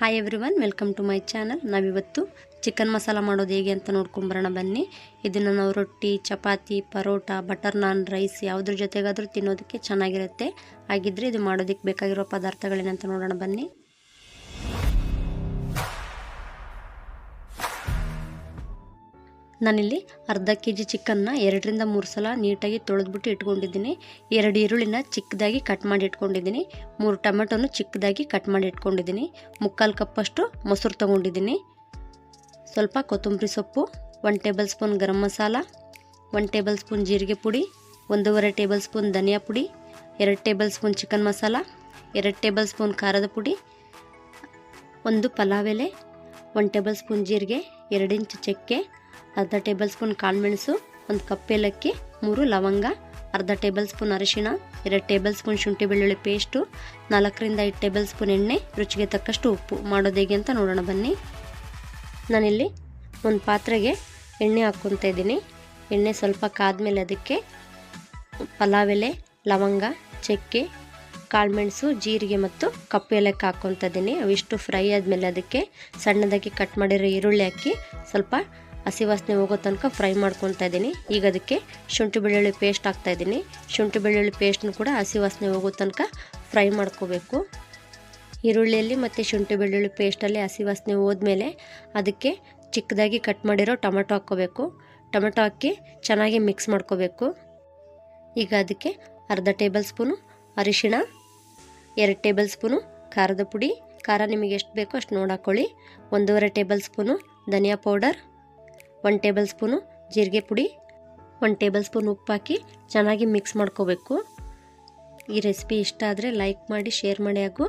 Hi everyone welcome to my channel ನಾವಿವತ್ತು chicken masala ಮಾಡೋದು ಹೇಗೆ ಅಂತ ನೋಡ್ಕೊಂಬರೋಣ ಬನ್ನಿ. ಇದನ್ನು ನಾವು ರೊಟ್ಟಿ, ಚಪಾತಿ, ಪರೋಟ ಬಟರ್ ನಾನ್ ರೈಸ್ ಯಾವುದ್ರ ಜೊತೆಗಾದರೂ ತಿನ್ನೋದಕ್ಕೆ ಚೆನ್ನಾಗಿರುತ್ತೆ. ಹಾಗಿದ್ರೆ ಇದು ಮಾಡೋದಕ್ಕೆ ಬೇಕಾಗಿರೋ ಪದಾರ್ಥಗಳೇನಂತ ನೋಡೋಣ ಬನ್ನಿ. ನಾನಿಲ್ಲಿ ಅರ್ಧ ಕೆ ಜಿ ಚಿಕನ್ನ ಎರಡರಿಂದ ಮೂರು ಸಲ ನೀಟಾಗಿ ತೊಳೆದ್ಬಿಟ್ಟು ಇಟ್ಕೊಂಡಿದ್ದೀನಿ. ಎರಡು ಈರುಳ್ಳಿನ ಚಿಕ್ಕದಾಗಿ ಕಟ್ ಮಾಡಿ ಇಟ್ಕೊಂಡಿದ್ದೀನಿ. ಮೂರು ಟೊಮೆಟೊನು ಚಿಕ್ಕದಾಗಿ ಕಟ್ ಮಾಡಿ ಇಟ್ಕೊಂಡಿದ್ದೀನಿ. ಮುಕ್ಕಾಲು ಕಪ್ಪಷ್ಟು ಮೊಸರು ತೊಗೊಂಡಿದ್ದೀನಿ. ಸ್ವಲ್ಪ ಕೊತ್ತಂಬರಿ ಸೊಪ್ಪು one tablespoon garam masala one tablespoon ಜೀರಿಗೆ ಪುಡಿ, ಒಂದೂವರೆ ಟೇಬಲ್ ಸ್ಪೂನ್ ಧನಿಯಾ ಪುಡಿ, ಎರಡು ಟೇಬಲ್ ಸ್ಪೂನ್ ಚಿಕನ್ ಮಸಾಲ, ಎರಡು ಟೇಬಲ್ ಸ್ಪೂನ್ ಖಾರದ ಪುಡಿ, ಒಂದು ಪಲಾವ್ ಎಲೆ ಒನ್ ಟೇಬಲ್ ಸ್ಪೂನ್ ಜೀರಿಗೆ, ಎರಡು ಇಂಚು ಚಕ್ಕೆ ಅರ್ಧ ಟೇಬಲ್ ಸ್ಪೂನ್ ಕಾಳುಮೆಣಸು, ಒಂದು ಕಪ್ ಏಲಕ್ಕಿ, ಮೂರು ಲವಂಗ, ಅರ್ಧ ಟೇಬಲ್ ಸ್ಪೂನ್ ಅರಿಶಿಣ, ಎರಡು ಟೇಬಲ್ ಸ್ಪೂನ್ ಶುಂಠಿ ಬೆಳ್ಳುಳ್ಳಿ ಪೇಸ್ಟು, ನಾಲ್ಕರಿಂದ ಐದು ಟೇಬಲ್ ಸ್ಪೂನ್ ಎಣ್ಣೆ, ರುಚಿಗೆ ತಕ್ಕಷ್ಟು ಉಪ್ಪು. ಮಾಡೋದು ಹೇಗೆ ಅಂತ ನೋಡೋಣ ಬನ್ನಿ. ನಾನಿಲ್ಲಿ ಒಂದು ಪಾತ್ರೆಗೆ ಎಣ್ಣೆ ಹಾಕ್ಕೊತಾ ಇದ್ದೀನಿ. ಎಣ್ಣೆ ಸ್ವಲ್ಪ ಕಾದ್ಮೇಲೆ ಅದಕ್ಕೆ ಪಲಾವ್ ಎಲೆ, ಲವಂಗ, ಚಕ್ಕೆ, ಕಾಳುಮೆಣಸು, ಜೀರಿಗೆ ಮತ್ತು ಕಪ್ಪು ಏಲಕ್ಕಿ ಹಾಕ್ಕೊತ ಇದ್ದೀನಿ. ಅವಿಷ್ಟು ಫ್ರೈ ಆದಮೇಲೆ ಅದಕ್ಕೆ ಸಣ್ಣದಾಗಿ ಕಟ್ ಮಾಡಿರೋ ಈರುಳ್ಳಿ ಹಾಕಿ ಸ್ವಲ್ಪ ಹಸಿ ವಾಸನೆ ಹೋಗೋ ತನಕ ಫ್ರೈ ಮಾಡ್ಕೊತಾ ಇದ್ದೀನಿ. ಈಗ ಅದಕ್ಕೆ ಶುಂಠಿ ಬೆಳ್ಳುಳ್ಳಿ ಪೇಸ್ಟ್ ಹಾಕ್ತಾ ಇದ್ದೀನಿ. ಶುಂಠಿ ಬೆಳ್ಳುಳ್ಳಿ ಪೇಸ್ಟ್ನು ಕೂಡ ಹಸಿ ವಾಸನೆ ಹೋಗೋ ತನಕ ಫ್ರೈ ಮಾಡ್ಕೋಬೇಕು. ಈರುಳ್ಳಿಯಲ್ಲಿ ಮತ್ತು ಶುಂಠಿ ಬೆಳ್ಳುಳ್ಳಿ ಪೇಸ್ಟಲ್ಲಿ ಹಸಿ ವಾಸನೆ ಹೋದ್ಮೇಲೆ ಅದಕ್ಕೆ ಚಿಕ್ಕದಾಗಿ ಕಟ್ ಮಾಡಿರೋ ಟೊಮೆಟೊ ಹಾಕ್ಕೋಬೇಕು. ಟೊಮೆಟೊ ಹಾಕಿ ಚೆನ್ನಾಗಿ ಮಿಕ್ಸ್ ಮಾಡ್ಕೋಬೇಕು. ಈಗ ಅದಕ್ಕೆ ಅರ್ಧ ಟೇಬಲ್ ಸ್ಪೂನು ಅರಿಶಿಣ, ಎರಡು ಟೇಬಲ್ ಸ್ಪೂನು ಖಾರದ ಪುಡಿ. ಖಾರ ನಿಮಗೆ ಎಷ್ಟು ಬೇಕೋ ಅಷ್ಟು ನೋಡಾಕೊಳ್ಳಿ ಒಂದೂವರೆ ಟೇಬಲ್ ಸ್ಪೂನು ಧನಿಯಾ ಪೌಡರ್ ಒನ್ ಟೇಬಲ್ ಸ್ಪೂನು ಜೀರಿಗೆ ಪುಡಿ. ಒನ್ ಟೇಬಲ್ ಸ್ಪೂನ್ ಉಪ್ಪು ಹಾಕಿ ಚೆನ್ನಾಗಿ ಮಿಕ್ಸ್ ಮಾಡ್ಕೋಬೇಕು. ಈ ರೆಸಿಪಿ ಇಷ್ಟ ಆದರೆ ಲೈಕ್ ಮಾಡಿ ಶೇರ್ ಮಾಡಿ ಹಾಗೂ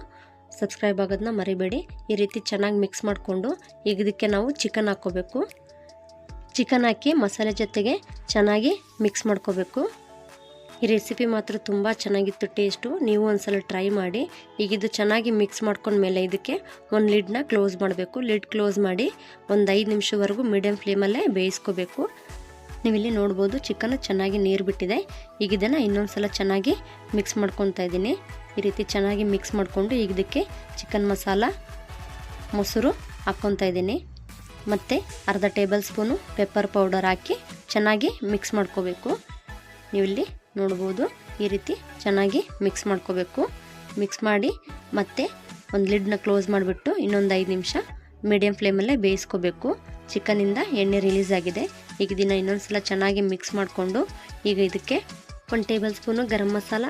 ಸಬ್ಸ್ಕ್ರೈಬ್ ಆಗೋದನ್ನ ಮರಿಬೇಡಿ. ಈ ರೀತಿ ಚೆನ್ನಾಗಿ ಮಿಕ್ಸ್ ಮಾಡಿಕೊಂಡು ಈಗ ಇದಕ್ಕೆ ನಾವು ಚಿಕನ್ ಹಾಕ್ಕೋಬೇಕು ಚಿಕನ್ ಹಾಕಿ ಮಸಾಲೆ ಜೊತೆಗೆ ಚೆನ್ನಾಗಿ ಮಿಕ್ಸ್ ಮಾಡ್ಕೋಬೇಕು. ಈ ರೆಸಿಪಿ ಮಾತ್ರ ತುಂಬ ಚೆನ್ನಾಗಿತ್ತು ಟೇಸ್ಟು ನೀವು ಒಂದ್ಸಲ ಟ್ರೈ ಮಾಡಿ. ಈಗ ಇದು ಚೆನ್ನಾಗಿ ಮಿಕ್ಸ್ ಮಾಡ್ಕೊಂಡ್ಮೇಲೆ ಇದಕ್ಕೆ ಒಂದು ಲಿಡ್ನ ಕ್ಲೋಸ್ ಮಾಡಬೇಕು. ಲಿಡ್ ಕ್ಲೋಸ್ ಮಾಡಿ ಒಂದು ಐದು ನಿಮಿಷವರೆಗೂ ಮೀಡಿಯಂ ಫ್ಲೇಮಲ್ಲೇ ಬೇಯಿಸ್ಕೋಬೇಕು. ನೀವಿಲ್ಲಿ ನೋಡ್ಬೋದು ಚಿಕನ್ ಚೆನ್ನಾಗಿ ನೀರು ಬಿಟ್ಟಿದೆ. ಈಗ ಇದನ್ನು ಇನ್ನೊಂದು ಸಲ ಚೆನ್ನಾಗಿ ಮಿಕ್ಸ್ ಮಾಡ್ಕೊತಾ ಇದ್ದೀನಿ. ಈ ರೀತಿ ಚೆನ್ನಾಗಿ ಮಿಕ್ಸ್ ಮಾಡಿಕೊಂಡು ಈಗ ಇದಕ್ಕೆ ಚಿಕನ್ ಮಸಾಲ, ಮೊಸರು ಹಾಕ್ಕೊತಾ ಇದ್ದೀನಿ. ಮತ್ತು ಅರ್ಧ ಟೇಬಲ್ ಸ್ಪೂನು ಪೆಪ್ಪರ್ ಪೌಡರ್ ಹಾಕಿ ಚೆನ್ನಾಗಿ ಮಿಕ್ಸ್ ಮಾಡ್ಕೋಬೇಕು. ನೀವಿಲ್ಲಿ ನೋಡ್ಬೋದು. ಈ ರೀತಿ ಚೆನ್ನಾಗಿ ಮಿಕ್ಸ್ ಮಾಡ್ಕೋಬೇಕು. ಮಿಕ್ಸ್ ಮಾಡಿ ಮತ್ತೆ ಒಂದು ಲಿಡ್ನ ಕ್ಲೋಸ್ ಮಾಡಿಬಿಟ್ಟು ಇನ್ನೊಂದು ಐದು ನಿಮಿಷ ಮೀಡಿಯಮ್ ಫ್ಲೇಮಲ್ಲೇ ಬೇಯಿಸ್ಕೋಬೇಕು. ಚಿಕನಿಂದ ಎಣ್ಣೆ ರಿಲೀಸ್ ಆಗಿದೆ. ಈಗ ದಿನ ಇನ್ನೊಂದು ಸಲ ಚೆನ್ನಾಗಿ ಮಿಕ್ಸ್ ಮಾಡಿಕೊಂಡು ಈಗ ಇದಕ್ಕೆ ಒಂದು ಟೇಬಲ್ ಸ್ಪೂನು ಗರಂ ಮಸಾಲ,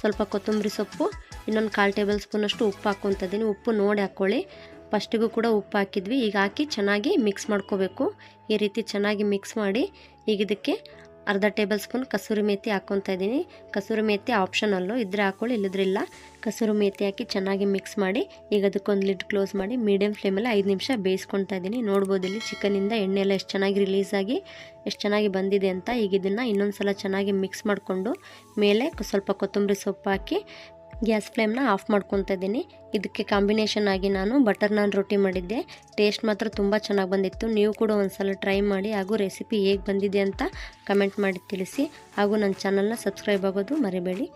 ಸ್ವಲ್ಪ ಕೊತ್ತಂಬರಿ ಸೊಪ್ಪು, ಇನ್ನೊಂದು ಕಾಲು ಟೇಬಲ್ ಸ್ಪೂನಷ್ಟು ಉಪ್ಪು ಹಾಕ್ಕೊತಿದ್ದೀನಿ ಉಪ್ಪು ನೋಡಿ ಹಾಕ್ಕೊಳ್ಳಿ ಫಸ್ಟಿಗೂ ಕೂಡ ಉಪ್ಪು ಹಾಕಿದ್ವಿ. ಈಗ ಹಾಕಿ ಚೆನ್ನಾಗಿ ಮಿಕ್ಸ್ ಮಾಡ್ಕೋಬೇಕು. ಈ ರೀತಿ ಚೆನ್ನಾಗಿ ಮಿಕ್ಸ್ ಮಾಡಿ ಈಗ ಇದಕ್ಕೆ ಅರ್ಧ ಟೇಬಲ್ ಸ್ಪೂನ್ ಕಸೂರಿ ಮೇಥಿ ಹಾಕ್ಕೊತಾ ಇದ್ದೀನಿ. ಕಸೂರಿ ಮೇಥಿ ಆಪ್ಷನಲ್ಲು ಇದ್ರೆ ಹಾಕ್ಕೊಳ್ಳಿ ಇಲ್ಲದ್ರಿಲ್ಲ ಕಸೂರಿ ಮೇಥಿ ಹಾಕಿ ಚೆನ್ನಾಗಿ ಮಿಕ್ಸ್ ಮಾಡಿ, ಈಗ ಅದಕ್ಕೊಂದು ಲಿಡ್ ಕ್ಲೋಸ್ ಮಾಡಿ ಮೀಡಿಯಮ್ ಫ್ಲೇಮಲ್ಲಿ ಐದು ನಿಮಿಷ ಬೇಯಿಸ್ಕೊತಾ ಇದ್ದೀನಿ. ನೋಡ್ಬೋದು ಇಲ್ಲಿ ಚಿಕನಿಂದ ಎಣ್ಣೆ ಎಲ್ಲ ಎಷ್ಟು ಚೆನ್ನಾಗಿ ರಿಲೀಸ್ ಆಗಿ, ಎಷ್ಟು ಚೆನ್ನಾಗಿ ಬಂದಿದೆ ಅಂತ. ಈಗ ಇದನ್ನು ಇನ್ನೊಂದು ಸಲ ಚೆನ್ನಾಗಿ ಮಿಕ್ಸ್ ಮಾಡಿಕೊಂಡು, ಮೇಲೆ ಸ್ವಲ್ಪ ಕೊತ್ತಂಬರಿ ಸೊಪ್ಪು ಹಾಕಿ ಗ್ಯಾಸ್ ಫ್ಲೇಮ್ನ ಆಫ್ ಮಾಡ್ಕೊತಾ ಇದ್ದೀನಿ. ಇದಕ್ಕೆ ಕಾಂಬಿನೇಷನ್ ಆಗಿ ನಾನು ಬಟರ್ ನಾನ್ ರೊಟ್ಟಿ ಮಾಡಿದ್ದೆ. ಟೇಸ್ಟ್ ಮಾತ್ರ ತುಂಬ ಚೆನ್ನಾಗಿ ಬಂದಿತ್ತು. ನೀವು ಕೂಡ ಒಂದ್ಸಲ ಟ್ರೈ ಮಾಡಿ, ಹಾಗೂ ರೆಸಿಪಿ ಹೇಗೆ ಬಂದಿದೆ ಅಂತ ಕಮೆಂಟ್ ಮಾಡಿ ತಿಳಿಸಿ. ಹಾಗೂ ನನ್ನ ಚಾನಲ್ನ ಸಬ್ಸ್ಕ್ರೈಬ್ ಆಗೋದು ಮರಿಬೇಡಿ.